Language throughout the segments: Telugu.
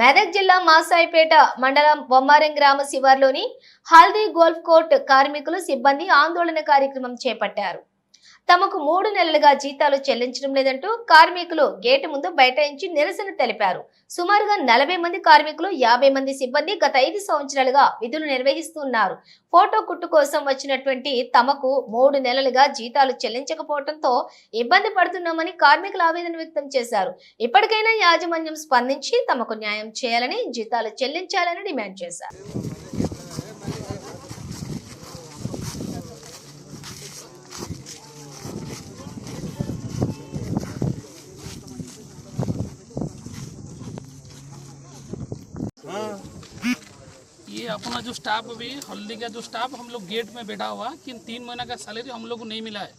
మెదక్ జిల్లా మాసాయిపేట మండలం బొమ్మారం గ్రామ శివార్లోని హల్దీ గోల్ఫ్ కోర్ట్ కార్మికులు సిబ్బంది ఆందోళన కార్యక్రమం చేపట్టారు. తమకు మూడు నెలలుగా జీతాలు చెల్లించడం లేదంటూ కార్మికులు గేటు ముందు బైఠాయించి నిరసన తెలిపారు. సుమారుగా నలభై మంది కార్మికులు యాభై మంది సిబ్బంది గత ఐదు సంవత్సరాలుగా విధులు నిర్వహిస్తున్నారు. ఫోటో కుట్టు కోసం వచ్చినటువంటి తమకు మూడు నెలలుగా జీతాలు చెల్లించకపోవడంతో ఇబ్బంది పడుతున్నామని కార్మికులు ఆవేదన వ్యక్తం చేశారు. ఇప్పటికైనా యాజమాన్యం స్పందించి తమకు న్యాయం చేయాలని జీతాలు చెల్లించాలని డిమాండ్ చేశారు. अपना जो स्टाफ अभी, हल्दी का जो स्टाफ हम लोग गेट में बैठा हुआ, कि तीन महीना का सैलरी हम लोग को नहीं मिला है।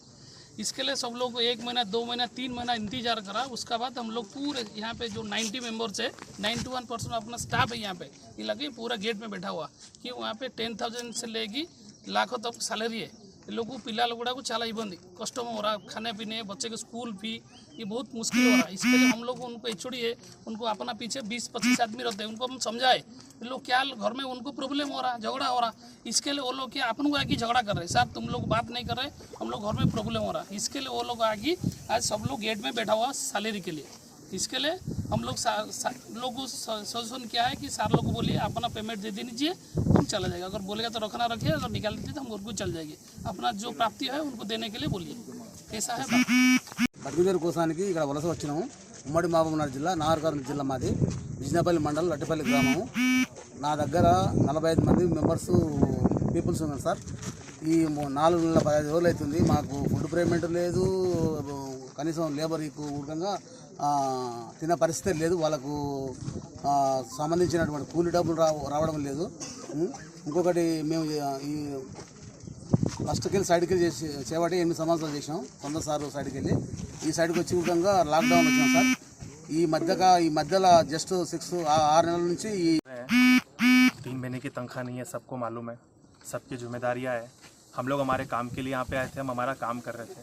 इसके लिए सब लोग एक महीना, दो महीना, तीन महीना इंतज़ार करा। उसके बाद हम लोग पूरे यहाँ पे जो 90 मेंबर्स है 91 परसेंट अपना स्टाफ है यहाँ पे, ये लगे पूरा गेट में बैठा हुआ, कि वहाँ पे टेन से लेगी लाखों तक तो सैलरी है। लोगों, पिला लोग को चला इबंदी कष्ट हो रहा, खाने पीने, बच्चे के स्कूल फ़ी, ये बहुत मुश्किल हो रहा है। इसके लिए हम लोग उनको एचोड़िए उनको अपना पीछे बीस, पच्चीस आदमी रहते हैं, उनको हम समझाए। लोग क्या, घर में उनको प्रॉब्लम हो रहा है झगड़ा हो रहा। इसके लिए वो लोग क्या, अपन को आगे झगड़ा कर रहे हैं। साहब, तुम लोग बात नहीं कर रहे, हम लोग घर में प्रॉब्लम हो रहा। इसके लिए वो लोग आगे, आज सब लोग गेट में बैठा हुआ सैलरी के लिए। इसके लिए हम लोग सा- सा- लोग को सजेशन क्या है कि सार लोग को बोलिए अपना पेमेंट दे दीजिए हम चला जाएगा अगर बोलेगा तो रखना रखिए अगर निकाल दीजिए तो हम उनको चल जाएगी अपना जो प्राप्ति है उनको देने के लिए बोलिए ऐसा है बात బతికిదేరు కోసానికి ఇక్కడ వలస వచ్చినాము ఉమ్మడి మహబూబ్నగర్ జిల్లా నాగర్కర్నూలు జిల్లా మాది విజయపల్లి మండలం లట్టిపల్లి గ్రామము నా దగ్గర నలభై ఐదు మంది మెంబర్స్ పీపుల్స్ ఉన్నారు సార్ ఈ మూ- నాలుగు నెలల పదహైదు రోజులు అవుతుంది మాకు ఫుడ్ పేమెంట్ లేదు కనీసం లేబర్ కూడంగా తినే పరిస్థితి లేదు వాళ్ళకు ఆ, సంబంధించినటువంటి కూలి డబ్బులు రా రావడం లేదు ఉం. ఇంకొకటి మేము ఈ ఫస్ట్కి వెళ్ళి సైడ్కి వెళ్ళి చేసి చేపట్టి ఎనిమిది సంవత్సరాలు చేసాం వంద సార్లు సైడ్కి వెళ్ళి ఈ సైడ్కి వచ్చి విధంగా లాక్డౌన్ వచ్చినాం సార్ ఈ మధ్యగా ఈ మధ్యలో జస్ట్ సిక్స్ ఆరు నెలల నుంచి ఈ तीन महीने की तनख्वाह नहीं है सबको मालूम है सबकी जिम्मेदारियां है हम लोग हमारे काम के लिए यहाँ पे आए थे हम हमारा काम कर रहे थे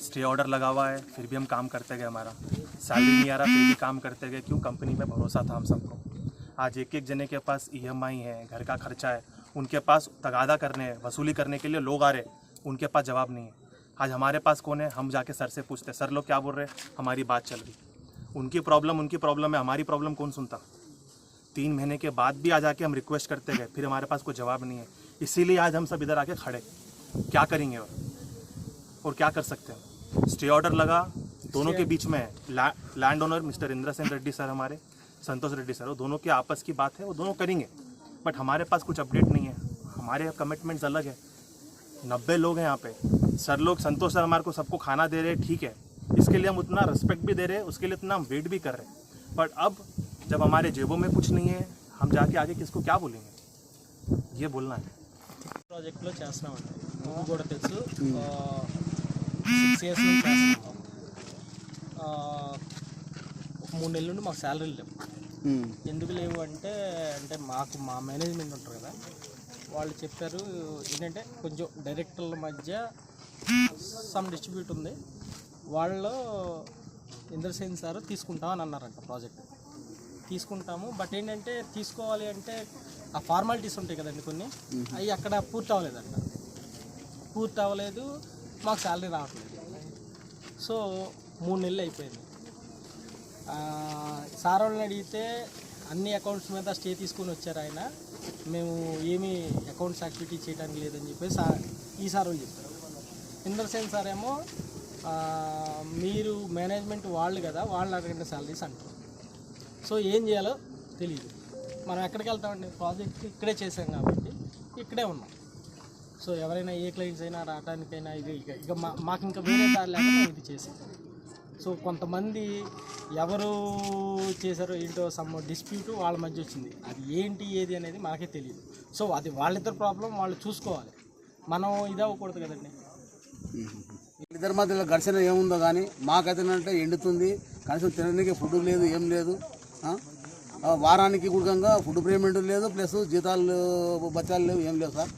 स्टे ऑर्डर लगा हुआ है, फिर भी हम काम करते गए हमारा। सैलरी नहीं आ रहा, फिर भी काम करते गए, क्यों? कंपनी में भरोसा था हम सबको। आज एक एक जने के पास ईएमआई है, घर का खर्चा है, उनके पास तगादा करने, वसूली करने के लिए लोग आ रहे, उनके पास जवाब नहीं है। आज हमारे पास कौन है? हम जाके सर से पूछते सर लोग क्या बोल रहे हैं? हमारी बात चल रही उनकी प्रॉब्लम उनकी प्रॉब्लम है, हमारी प्रॉब्लम कौन सुनता? तीन महीने के बाद भी आ जाके हम रिक्वेस्ट करते गए, फिर हमारे पास कोई जवाब नहीं है। इसीलिए आज हम सब इधर आके खड़े। क्या करेंगे और? और क्या कर सकते हैं? स्टे ऑर्डर लगा दोनों के बीच में है ला, land owner mister Indra Sen Reddy sir हमारे संतोष रेड्डी सर वो दोनों की आपस की बात है वो दोनों करेंगे बट हमारे पास कुछ अपडेट नहीं है हमारे कमिटमेंट्स अलग है नब्बे लोग हैं यहाँ पे सर लोग संतोष सर हमारे को सबको खाना दे रहे हैं ठीक है इसके लिए हम उतना रिस्पेक्ट भी दे रहे हैं उसके लिए इतना हम वेट भी कर रहे हैं बट अब जब हमारे जेबों में कुछ नहीं है हम जाके आगे किसको क्या बोलेंगे ये बोलना है ప్రాజెక్ట్లో చేస్తున్నామండి నువ్వు కూడా తెలుసు సిక్స్ ఇయర్స్ నుంచి చేస్తున్నాం. ఒక మూడు నెలల నుండి మాకు శాలరీ లేవు. ఎందుకు లేవు అంటే అంటే మాకు మా మేనేజ్మెంట్ ఉంటారు కదా వాళ్ళు చెప్పారు ఏంటంటే కొంచెం డైరెక్టర్ల మధ్య సమ్ డిస్ట్రిబ్యూట్ ఉంది. వాళ్ళు ఇంద్రసేన్ సార్ తీసుకుంటామని అన్నారంట ప్రాజెక్ట్ తీసుకుంటాము బట్ ఏంటంటే తీసుకోవాలి అంటే ఆ ఫార్మాలిటీస్ ఉంటాయి కదండి కొన్ని. అవి అక్కడ పూర్తి అవ్వలేదంట. పూర్తి అవ్వలేదు. మాకు శాలరీ రావట్లేదు. సో మూడు నెలలు అయిపోయింది. సార్ వాళ్ళని అడిగితే అన్ని అకౌంట్స్ మీద స్టే తీసుకొని వచ్చారు ఆయన. మేము ఏమీ అకౌంట్స్ యాక్టివిటీ చేయడానికి లేదని చెప్పేసి సార్ ఈ సార్ వాళ్ళు చెప్పారు. ఇంద్రసేన్ సార్ ఏమో మీరు మేనేజ్మెంట్ వాళ్ళు కదా వాళ్ళు అడగండి శాలరీస్ అంటారు సో ఏం చేయాలో తెలియదు మనం ఎక్కడికి వెళ్తామండి? ప్రాజెక్ట్ ఇక్కడే చేసాం కాబట్టి ఇక్కడే ఉన్నాం. సో ఎవరైనా ఏ క్లయింట్స్ అయినా రావడానికైనా ఇది ఇక ఇక మా మాకు ఇంకా వేరే దారి లేక ఇది చేసి సో కొంతమంది ఎవరు చేశారో ఏంటో సమ్ డిస్ప్యూట్ వాళ్ళ మధ్య వచ్చింది. అది ఏంటి ఏది అనేది మనకే తెలియదు. సో అది వాళ్ళిద్దరు ప్రాబ్లం వాళ్ళు చూసుకోవాలి. మనం ఇది అవ్వకూడదు కదండి. ఇద్దరి మధ్యలో ఘర్షణ ఏముందో కానీ మాకైతేనంటే ఎండుతుంది. కనీసం తినడానికి ఫుడ్ లేదు ఏం లేదు. వారానికి కూడా ఫుడ్ పేమెంట్ లేదు ప్లస్ జీతాలు బత్యాలు లేవు ఏం లేవు సార్.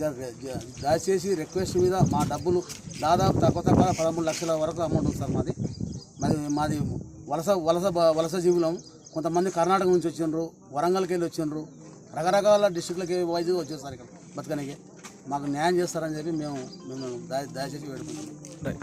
దయచేసి రిక్వెస్ట్ మీద మా డబ్బులు దాదాపు తక్కువ తక్కువ పదమూడు లక్షల వరకు అమౌంట్ ఉంది సార్ మాది. మాది మాది వలస వలస వలస జీవులం. కొంతమంది కర్ణాటక నుంచి వచ్చిండ్రు వరంగల్కి వెళ్ళి వచ్చిండ్రు. రకరకాల డిస్టిక్లకి వైజ్ వచ్చారు సార్ ఇక్కడ బతకనికి. మాకు న్యాయం చేస్తారని చెప్పి మేము మేము దయచేసి వేడుకుంటున్నాం.